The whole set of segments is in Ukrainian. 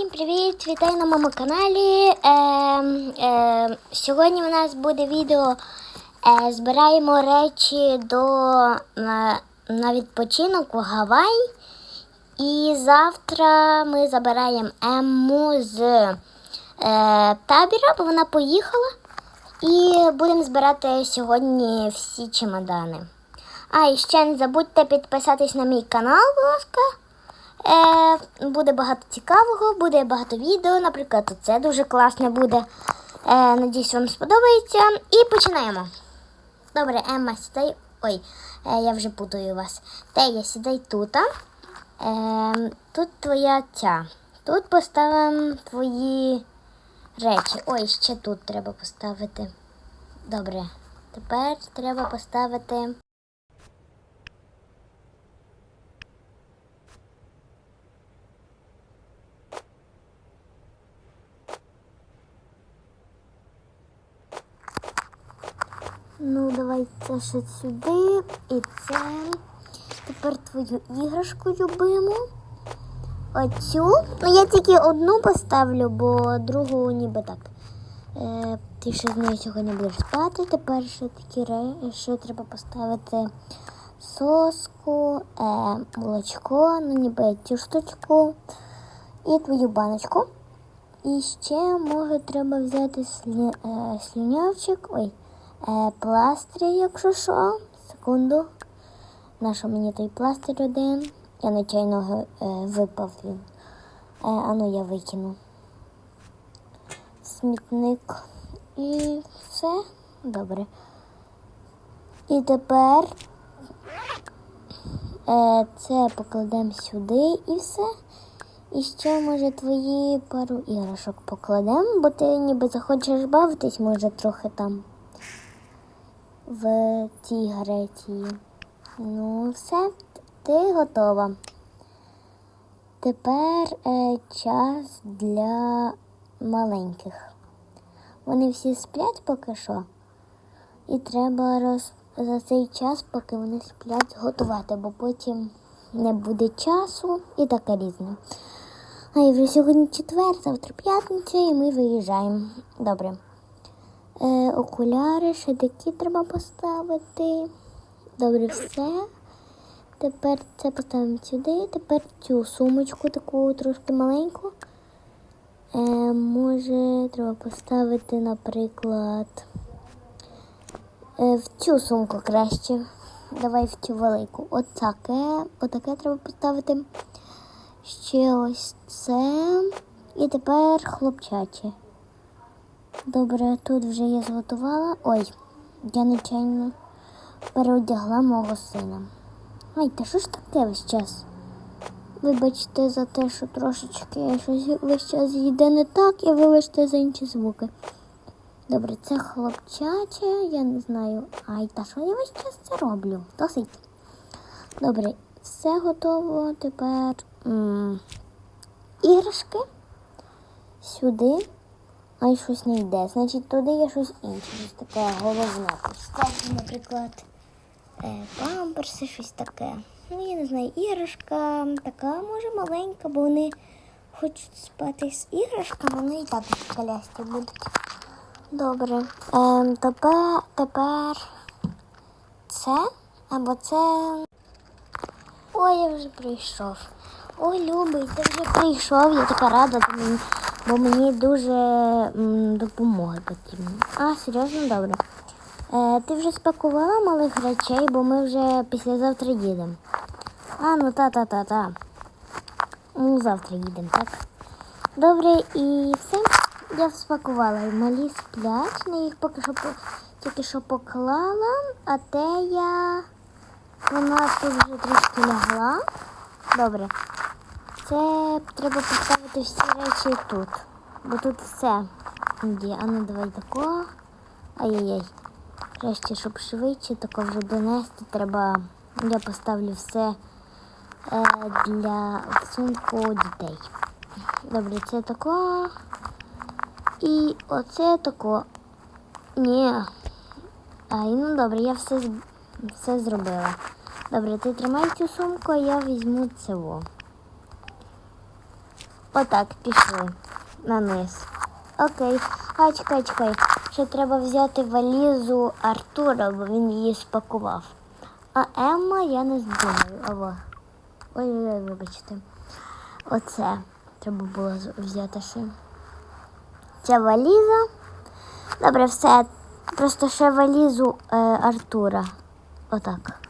Всім привіт! Вітаю на моєму каналі. Е, е, сьогодні у нас буде відео. Е, збираємо речі до, на, на відпочинок у Гавай. І завтра ми забираємо Емму з е, табіра, бо вона поїхала. І будемо збирати сьогодні всі чемодани. А, і ще не забудьте підписатись на мій канал, будь ласка. Е, буде багато цікавого, буде багато відео. Наприклад, це дуже класне буде. Е, надіюсь, вам сподобається. І починаємо. Добре, Емма, сідай. Ой, е, я вже путаю вас. Тея, сідай тут. Е, тут твоя ця. Тут поставимо твої речі. Ой, ще тут треба поставити. Добре. Тепер треба поставити. Ну, давай це ще сюди і це. Тепер твою іграшку любиму. Оцю. Ну, я тільки одну поставлю, бо другу ніби так. Е, ти ще з нею сьогодні будеш спати. Тепер ще такі ще треба поставити соску, е, молочко, ну ніби цю штучку і твою баночку. І ще може треба взяти слі... е, слюнявчик. Ой. Е, пластир, якщо що. Секунду. Нащо мені той пластир один? Я нечайно е, випав він. Е, ану я викину. Смітник. І все. Добре. І тепер е, це покладемо сюди і все. І ще, може, твої пару іграшок покладемо, бо ти ніби захочеш бавитись, може, трохи там в цій Греції. Ну, все, ти готова. Тепер е, час для маленьких. Вони всі сплять поки що. І треба роз... за цей час, поки вони сплять, готувати, бо потім не буде часу і таке різне. А і вже сьогодні четвер, завтра п'ятниця, і ми виїжджаємо. Добре. Е, окуляри, ще такі треба поставити. Добре, все. Тепер це поставимо сюди. Тепер цю сумочку, таку трошки маленьку. Е, може, треба поставити, наприклад, е, в цю сумку краще. Давай в цю велику. Отаке. Отаке треба поставити. Ще ось це. І тепер хлопчаче. Добре, тут вже я зготувала. Ой, я нечайно переодягла мого сина. Ай, та що ж таке весь час? Вибачте за те, що трошечки щось весь час йде не так, і вибачте за інші звуки. Добре, це хлопчаче, я не знаю. Ай, та що я весь час це роблю? Досить. Добре, все готово. Тепер м іграшки сюди. А й щось не йде. Значить, туди є щось інше, щось таке головне. Скажімо, наприклад, е, памперси, щось таке. Ну, я не знаю, іграшка така, може, маленька, бо вони хочуть спати з іграшками, вони і так колясті будуть. Добре. Е, тепер, тепер це або це. Ой, я вже прийшов. Ой, Любий, ти вже прийшов, я така рада, бо мені, бо мені дуже м, допомоги потрібно. А, серйозно, добре. Е, ти вже спакувала малих речей, бо ми вже післязавтра їдемо. А, ну та-та-та-та. Ну, завтра їдемо, так? Добре, і все. Я спакувала. Малі сплять, я їх поки що тільки що поклала, а те я. Вона тут вже трішки лягла. Добре. Це треба поставити всі речі тут. Бо тут все. А ну давай тако. Ай-яй-яй. Краще, щоб швидше тако вже донести. Треба. Я поставлю все е, для сумку дітей. Добре, це тако. І оце тако. Ні. Ай, ну добре, я все, все зробила. Добре, ти тримай цю сумку, а я візьму цього. Отак, пішли на низ. Окей. А, чекай, чекай. Ще треба взяти валізу Артура, бо він її спакував. А Емма я не здумаю. Ой-ой-ой, вибачте. Оце треба було взяти ще. Ця валіза. Добре, все. Просто ще валізу е, Артура. Отак.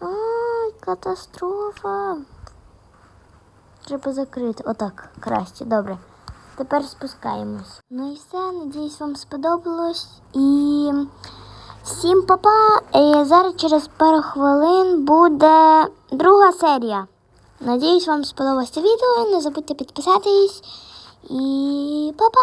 Ай, катастрофа. Треба закрити. Отак, краще, добре. Тепер спускаємось. Ну і все, надіюсь, вам сподобалось. І всім па-па. І зараз через пару хвилин буде друга серія. Надіюсь, вам сподобалось це відео. Не забудьте підписатись. І па-па!